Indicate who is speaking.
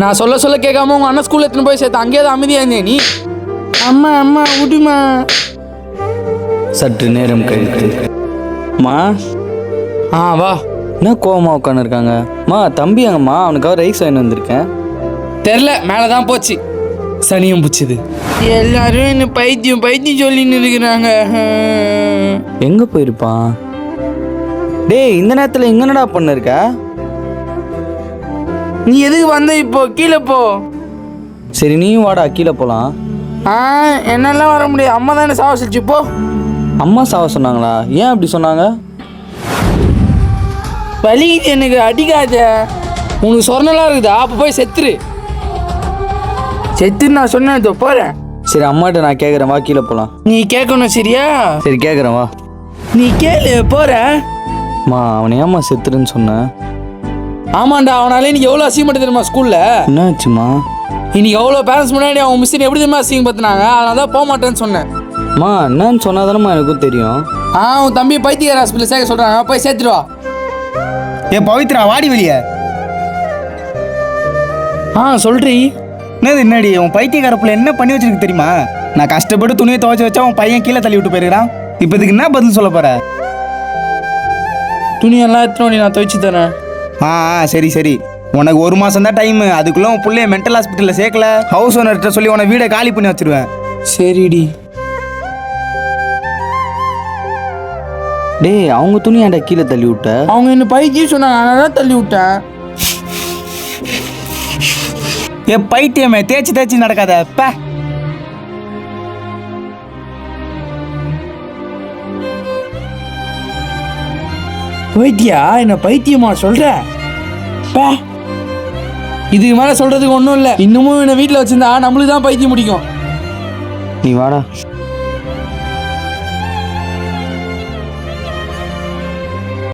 Speaker 1: நான் சொல்ல சொல்ல கேட்காம உங்க அண்ணன் ஸ்கூல்ல எடுத்துன்னு போய் சேர்த்து? அங்கேயே தான் அமைதியா இருந்தே நீ. அம்மா அம்மா விடுமா.
Speaker 2: சற்று நேரம் கழித்து. மா?
Speaker 1: ஆ வா.
Speaker 2: என்ன கோவமா உட்காந்துருக்காங்க மா தம்பி அங்கம்மா அவனுக்காக ரைஸ் வாங்கி வந்திருக்கேன்.
Speaker 1: தெரில மேலே தான் போச்சு. சனியும் பிடிச்சது எல்லாரும் என்ன பைத்தியம் பைத்தியம் சொல்லின்னு இருக்கிறாங்க.
Speaker 2: எங்கே போயிருப்பான்? டேய் இந்த நேரத்தில் இங்க என்னடா பண்ணிருக்க?
Speaker 1: நீ எதுக்கு வந்த இப்போ கீழே போ.
Speaker 2: சரி நீயும் வாடா கீழே போகலாம்
Speaker 1: ஆ என்னெல்லாம் வர முடியாது அம்மா தானே சாவசிச்சு போ.
Speaker 2: அம்மா சாவ சொன்னாங்களா? ஏன் அப்படி சொன்னாங்க?
Speaker 1: வலிக்குது எனக்கு அடிக்காத. உனக்கு சொர்ணலாம் இருக்குதா அப்போ போய் செத்துரு. செத்துரு நான் சொன்னேன் இதோ போகிறேன்
Speaker 2: சரி அம்மாட்ட நான் கேட்குறேன் வா கீழே போகலாம்
Speaker 1: நீ கேட்கணும் சரியா?
Speaker 2: சரி கேட்குறேன் வா.
Speaker 1: நீ கேளு போற.
Speaker 2: அம்மா அவனை ஏம்மா செத்துருன்னு சொன்னேன்
Speaker 1: ஆமாண்டா அவனால இன்னைக்கு எவ்வளோ அசிங்கப்பட்டு தெரியுமா ஸ்கூல்ல
Speaker 2: என்னாச்சுமா?
Speaker 1: இன்னைக்கு எவ்வளோ பேரண்ட்ஸ் முன்னாடி அவன் மிஸ் எப்படி தெரியுமா அசிங்கப்படுத்தினாங்க அதனால தான் போக மாட்டேன்னு சொன்னேன்.
Speaker 2: அம்மா என்னன்னு சொன்னாதானம்மா எனக்கும் தெரியும்.
Speaker 1: ஆ உன் தம்பி பைத்தியர் ஹாஸ்பிட்டல் சேர்க்க சொல்கிறாங்க போய் சேர்த்துட்டு வா.
Speaker 3: ஏ பவித்ரா வாடி வெளியே.
Speaker 1: ஆ சொல்றி.
Speaker 3: என்னது என்னடி? உன் பைத்தியக்காரப்புல என்ன பண்ணி வச்சிருக்கு தெரியுமா? நான் கஷ்டப்பட்டு துணியை துவைச்சு வச்சா உன் பையன் கீழே தள்ளி விட்டு போயிருக்கிறான். இப்போ இதுக்கு என்ன பதில் சொல்ல போற?
Speaker 1: துணியெல்லாம் எடுத்துன்னு நான் துவைச்சு தரேன்.
Speaker 3: ஆ ஆ, சரி சரி. உனக்கு ஒரு மாசம் தான் டைம் அதுக்குள்ள உன் பிள்ளைய மென்டல் ஹாஸ்பிட்டலில் சேர்க்கல. ஹவுஸ் ஓனர்கிட்ட சொல்லி உன வீடை காலி பண்ணி வச்சிருவேன்.
Speaker 1: சரிடி.
Speaker 2: டேய் அவங்க துணி ஏன்டா கீழே தள்ளி விட்ட?
Speaker 1: அவங்க என்ன பைத்தியம் சொன்னாங்க அதனால தான் தள்ளி விட்டேன்.
Speaker 3: ஏ பைத்தியமே தேய்ச்சி தேய்ச்சி நடக்காத. பே.
Speaker 1: பைத்தியா என்ன பைத்தியமா சொல்ற? பே. இதுக்கு மேலே சொல்றதுக்கு ஒன்றும் இல்லை. இன்னமும் என்னை வீட்டில் வச்சிருந்தா நம்மளுக்கு தான் பைத்தியம் முடிக்கும்
Speaker 2: நீ வாடா.